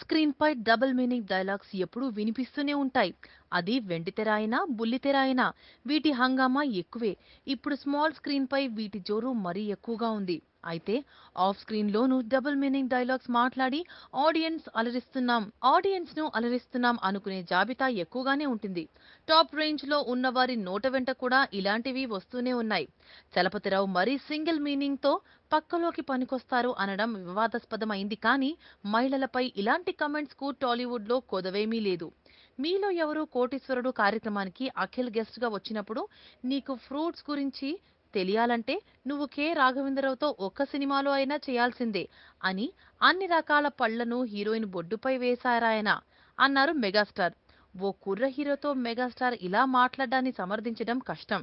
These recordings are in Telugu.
స్క్రీన్ పై డబుల్ మీనింగ్ డైలాగ్స్ ఎప్పుడూ వినిపిస్తూనే ఉంటాయి. అది వెండితెర అయినా బుల్లితెర అయినా వీటి హంగామా ఎక్కువే. ఇప్పుడు స్మాల్ స్క్రీన్పై వీటి జోరు మరీ ఎక్కువగా ఉంది. అయితే ఆఫ్ స్క్రీన్ లోనూ డబుల్ మీనింగ్ డైలాగ్స్ మాట్లాడి ఆడియన్స్ అలరిస్తున్నాం ఆడియన్స్ను అలరిస్తున్నాం అనుకునే జాబితా ఎక్కువగానే ఉంటుంది. టాప్ రేంజ్లో ఉన్న వారి నోట వెంట కూడా ఇలాంటివి వస్తూనే ఉన్నాయి. చలపతిరావు మరీ సింగిల్ మీనింగ్తో పక్కలోకి పనికొస్తారు అనడం వివాదాస్పదమైంది కానీ మహిళలపై ఇలాంటి కమెంట్స్కు టాలీవుడ్లో కొదవేమీ లేదు. మీలో ఎవరు కోటీశ్వరుడు కార్యక్రమానికి అఖిల్ గెస్ట్గా వచ్చినప్పుడు నీకు ఫ్రూట్స్ గురించి తెలియాలంటే నువ్వు కె. రాఘవేంద్రరావుతో ఒక్క సినిమాలో అయినా చేయాల్సిందే అని అన్ని రకాల పళ్ళను హీరోయిన్ బొడ్డుపై వేశారాయన అన్నారు మెగాస్టార్. ఓ కుర్ర హీరోతో మెగాస్టార్ ఇలా మాట్లాడడాన్ని సమర్థించడం కష్టం.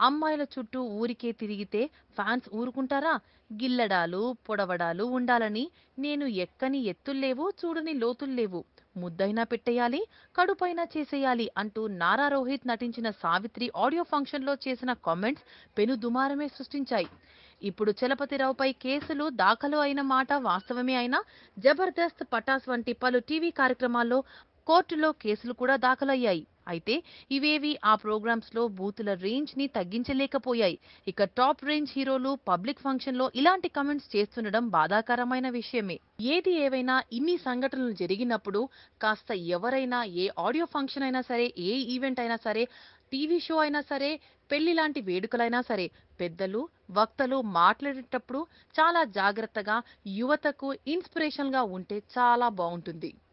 అమ్మాయిల చుట్టూ ఊరికే తిరిగితే ఫ్యాన్స్ ఊరుకుంటారా? గిల్లడాలు పొడవడాలు ఉండాలని నేను ఎక్కని ఎత్తుల్లేవు చూడని లోతుల్లేవు. ముద్దైనా పెట్టేయాలి కడుపైనా చేసేయాలి అంటూ నారా రోహిత్ నటించిన సావిత్రి ఆడియో ఫంక్షన్లో చేసిన కామెంట్స్ పెను దుమారమే సృష్టించాయి. ఇప్పుడు చలపతిరావుపై కేసులు దాఖలు అయిన మాట వాస్తవమే అయినా జబర్దస్త్ పటాస్ వంటి పలు టీవీ కార్యక్రమాల్లో కోర్టులో కేసులు కూడా దాఖలయ్యాయి. అయితే ఇవేవి ఆ ప్రోగ్రామ్స్లో బూతుల రేంజ్ని తగ్గించలేకపోయాయి. ఇక టాప్ రేంజ్ హీరోలు పబ్లిక్ ఫంక్షన్లో ఇలాంటి కమెంట్స్ చేస్తుండడం బాధాకరమైన విషయమే. ఏది ఏవైనా ఇన్ని సంఘటనలు జరిగినప్పుడు కాస్త ఎవరైనా ఏ ఆడియో ఫంక్షన్ అయినా సరే ఏ ఈవెంట్ అయినా సరే టీవీ షో అయినా సరే పెళ్ళి లాంటి వేడుకలైనా సరే పెద్దలు వక్తలు మాట్లాడేటప్పుడు చాలా జాగ్రత్తగా యువతకు ఇన్స్పిరేషన్గా ఉంటే చాలా బాగుంటుంది.